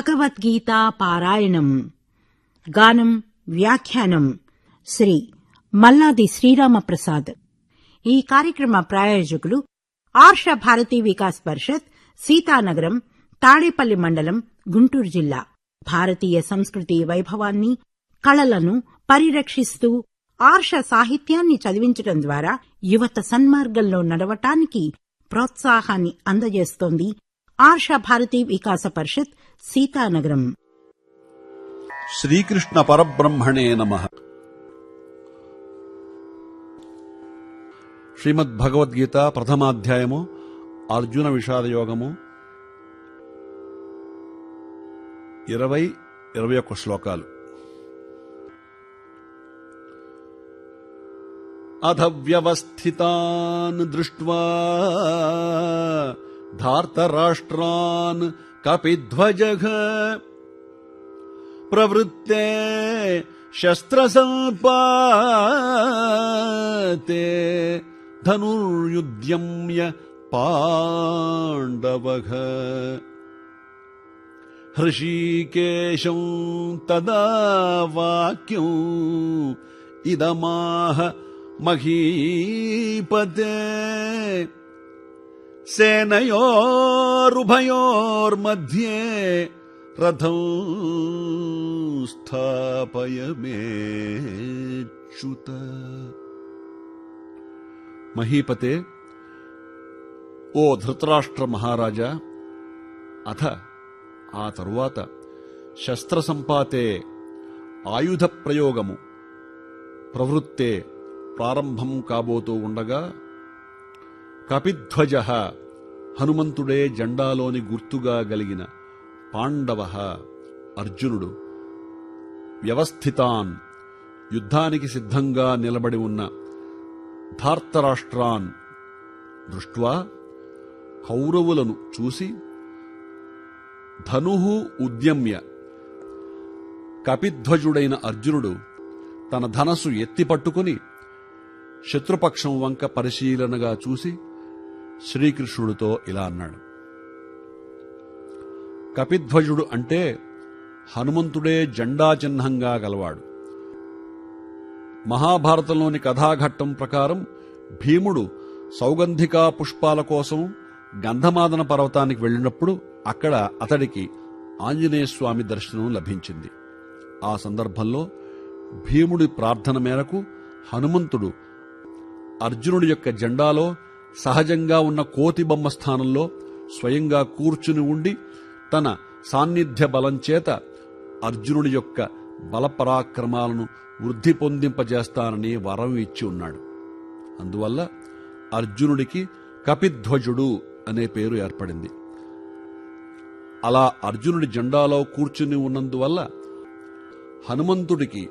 భగవద్గీతా పారాయణం. గానం వ్యాఖ్యానం శ్రీ మల్లాది శ్రీరామప్రసాద్. ఈ కార్యక్రమ ప్రాయోజకులు ఆర్ష భారతీ వికాస్ పరిషత్ సీతానగరం తాడేపల్లి మండలం గుంటూరు జిల్లా. భారతీయ సంస్కృతి వైభవాన్ని కళలను పరిరక్షిస్తూ ఆర్ష సాహిత్యాన్ని చదివించడం ద్వారా యువత సన్మార్గంలో నడవటానికి ప్రోత్సాహాన్ని అందజేస్తోంది ఆర్ష భారతీ వికాస పరిషత్ సీతానగరం. శ్రీకృష్ణ పరబ్రహ్మణే నమ. శ్రీమద్ భగవద్గీత ప్రథమాధ్యాయము అర్జున విషాద యోగము ఇరవై ఇరవై ఒక్క శ్లోకాలు. అథ వ్యవస్థితాన్ దృష్ట్వా धार्तराष्ट्रान् कपिध्वजः। प्रवृत्ते शस्त्रसम्पाते धनुर्युद्यम्य पाण्डवः। हृषी तदा वाक्यौ इदमाह महीपते। सेनयोरुभयोर्मध्ये रथं स्थापय मेच्युत महीपते, ओ धृतराष्ट्र महाराजा, अथ ఆ తరువాత శస్త్రసంపాతే ఆయుధ ప్రయోగము ప్రవృత్తే ప్రారంభము కాబోతూ ఉండగా కపిధ్వజ హనుమంతుడే జెండాలోని గుర్తుగా గలిగిన పాండవ అర్జునుడు వ్యవస్థితాన్ యుద్ధానికి సిద్ధంగా నిలబడి ఉన్న ధార్తరాష్ట్రాన్ దృష్ట్వా కౌరవులను చూసి ధను ఉద్యమ్య కపిధ్వజుడైన అర్జునుడు తన ధనస్సు ఎత్తి పట్టుకుని శత్రుపక్షం వంక పరిశీలనగా చూసి శ్రీకృష్ణుడితో ఇలా అన్నాడు. కపిధ్వజుడు అంటే హనుమంతుడే జెండా చిహ్నంగా గలవాడు. మహాభారతంలోని కథాఘట్టం ప్రకారం భీముడు సౌగంధికా పుష్పాల కోసం గంధమాదన పర్వతానికి వెళ్ళినప్పుడు అక్కడ అతడికి ఆంజనేయస్వామి దర్శనం లభించింది. ఆ సందర్భంలో భీముడి ప్రార్థన మేరకు హనుమంతుడు అర్జునుడి యొక్క జెండాలో సహజంగా ఉన్న కోతి బొమ్మ స్థానంలో స్వయంగా కూర్చుని ఉండి తన సాన్నిధ్య బలం చేత అర్జునుడి యొక్క బలపరాక్రమాలను వృద్ధి పొందింపజేస్తానని వరం ఇచ్చి ఉన్నాడు. అందువల్ల అర్జునుడికి కపిధ్వజుడు అనే పేరు ఏర్పడింది. అలా అర్జునుడి జెండాలో కూర్చుని ఉన్నందువల్ల హనుమంతుడికి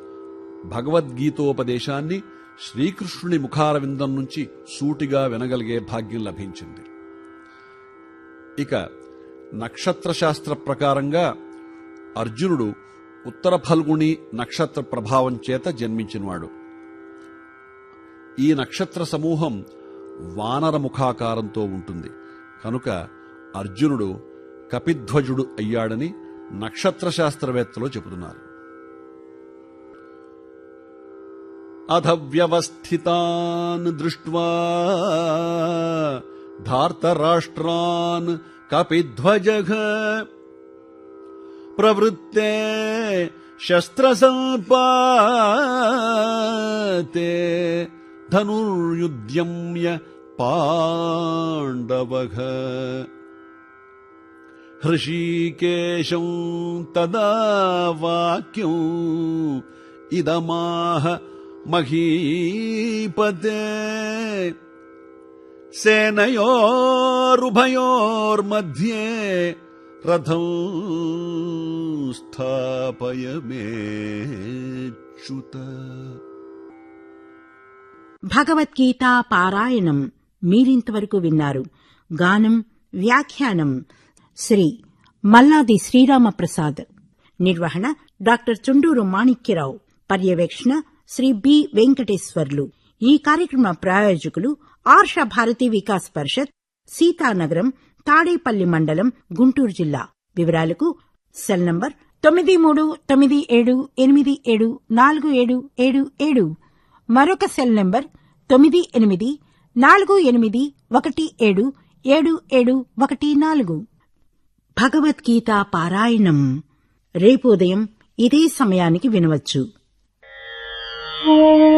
భగవద్గీతోపదేశాన్ని శ్రీకృష్ణుని ముఖారవిందం నుంచి సూటిగా వినగలిగే భాగ్యం లభించింది. ఇక నక్షత్ర శాస్త్ర ప్రకారంగా అర్జునుడు ఉత్తర ఫల్గుణి నక్షత్ర ప్రభావం చేత జన్మించినవాడు. ఈ నక్షత్ర సమూహం వానర ముఖాకారంతో ఉంటుంది. కనుక అర్జునుడు కపిధ్వజుడు అయ్యాడని నక్షత్ర శాస్త్రవేత్తలు చెబుతున్నారు. अधव्यवस्थितान् दृष्ट्वा धार्तराष्ट्रान् कपिध्वजघ प्रवृत्ते शस्त्रसम्पाते धनुर्युद्यम्य पाण्डवघ। हृषीकेशम् तदा वाक्यम् इदमाह మహీపతే సేనయోరుభయోర్మధ్యే రథం స్థాపయ మేచ్యుత భగవద్గీత పారాయణం మీరింతవరకు విన్నారు. గానం వ్యాఖ్యానం శ్రీ మల్లాది శ్రీరామప్రసాద్. నిర్వహణ డాక్టర్ చుండూరు మాణిక్యరావు. పర్యవేక్షణ శ్రీ బి. వెంకటేశ్వర్లు. ఈ కార్యక్రమ ప్రాయోజకులు ఆర్ష భారతి వికాస్ పరిషత్ సీతానగరం తాడేపల్లి మండలం గుంటూరు జిల్లా. వివరాలకు సెల్ నంబర్ తొమ్మిది మూడు తొమ్మిది ఏడు ఎనిమిది ఏడు నాలుగు ఏడు ఏడు ఏడు. మరొక సెల్ నంబర్ తొమ్మిది ఎనిమిది నాలుగు ఎనిమిది ఒకటి ఏడు ఏడు ఏడు ఒకటి నాలుగు. భగవద్గీత పారాయణం. రేపు ఉదయం ఇదే సమయానికి వినవచ్చు. Hey.